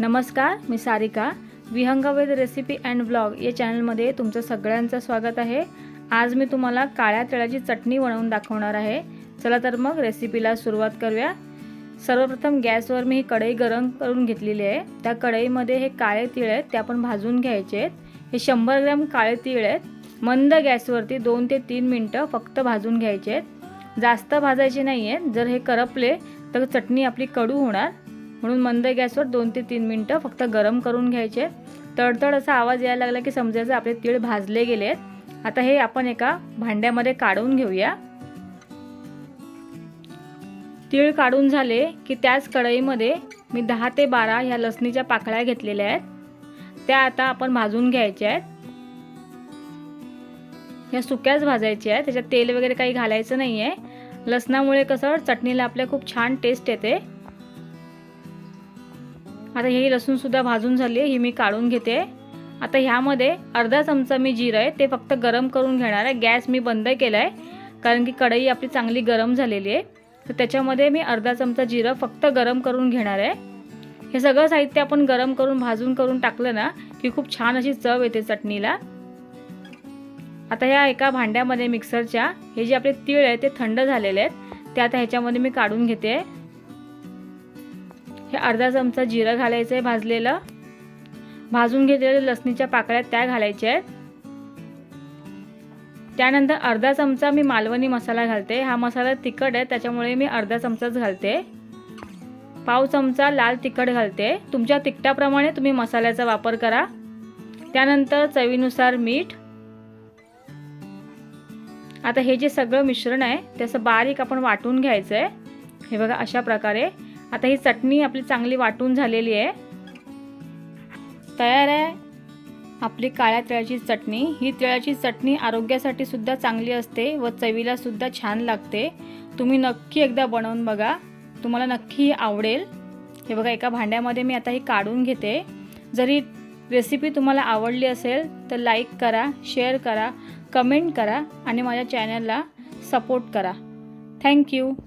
नमस्कार मी Sarika. विहंगवेद recipe and blog या चॅनलमध्ये तुमचं सगळ्यांचं स्वागत आहे. आज मी तुम्हाला काळ्या तिळाची चटणी बनवून दाखवणार आहे. चला तर मग रेसिपीला सुरुवात करूया. सर्वप्रथम गॅसवर मी ही कढई गरम करून घेतलेली आहे. त्या कढईमध्ये हे काळे तीळ आहेत ते आपण भाजून घ्यायचे आहेत. हे शंभर ग्रॅम काळे तीळ आहेत. मंद गॅसवरती दोन ते तीन मिनटं फक्त भाजून घ्यायचे आहेत. जास्त भाजायचे नाही आहेत जर हे करपले तर चटणी आपली कडू होणार. म्हणून मंद गॅसवर दोन ते तीन मिनटं फक्त गरम करून घ्यायचे. तडतड असा आवाज यायला लागला की समजायचं आपले तीळ भाजले गेले आहेत. आता हे आपण एका भांड्यामध्ये काढून घेऊया. तीळ काढून झाले की त्याच कढईमध्ये मी दहा ते बारा ह्या लसणीच्या पाकळ्या घेतलेल्या आहेत. त्या आता आपण भाजून घ्यायच्या आहेत. ह्या सुक्याच भाजायच्या आहेत. त्याच्यात तेल वगैरे काही घालायचं नाही आहे लसणामुळे कसं चटणीला आपल्या खूप छान टेस्ट येते. आता ही लसूणसुद्धा भाजून झाली ही मी काढून घेते. आता ह्यामध्ये अर्धा चमचा मी जिरं आहे ते फक्त गरम करून घेणार आहे. गॅस मी बंद केला आहे कारण की कढई आपली चांगली गरम झालेली आहे. तर त्याच्यामध्ये मी अर्धा चमचा जिरं फक्त गरम करून घेणार आहे. हे सगळं साहित्य आपण गरम करून भाजून करून टाकलं ना की खूप छान अशी चव येते चटणीला. आता ह्या एका भांड्यामध्ये मिक्सरच्या हे जे आपले तीळ आहे ते थंड झालेले आहेत ते आता ह्याच्यामध्ये मी काढून घेते. हे अर्धा चमचा जिरं घालायचं आहे भाजलेलं. भाजून घेतलेल्या लसणीच्या पाकळ्या त्या घालायच्या आहेत. त्यानंतर अर्धा चमचा मी मालवणी मसाला घालते. हा मसाला तिखट आहे त्याच्यामुळे मी अर्धा चमचाच घालते. पाव चमचा लाल तिखट घालते. तुमच्या तिखटाप्रमाणे तुम्ही मसाल्याचा वापर करा. त्यानंतर चवीनुसार मीठ. आता हे जे सगळं मिश्रण आहे त्याचं बारीक आपण वाटून घ्यायचं आहे हे बघा अशा प्रकारे. आता ही चटणी आपली चांगली वाटून झालेली आहे. तयार आहे. आपली काळ्या तिळाची चटणी. ही तिळाची चटणी आरोग्यासाठी सुद्धा चांगली असते व चवीला सुद्धा छान लागते. तुम्ही नक्की एकदा बनवून बघा. तुम्हाला नक्की आवडेल. हे बघा एका भांड्यामध्ये मी आता ही काढून घेते. जरी रेसिपी तुम्हाला आवडली असेल तर लाईक करा शेअर करा कमेंट करा आणि माझ्या चॅनलला सपोर्ट करा. थँक्यू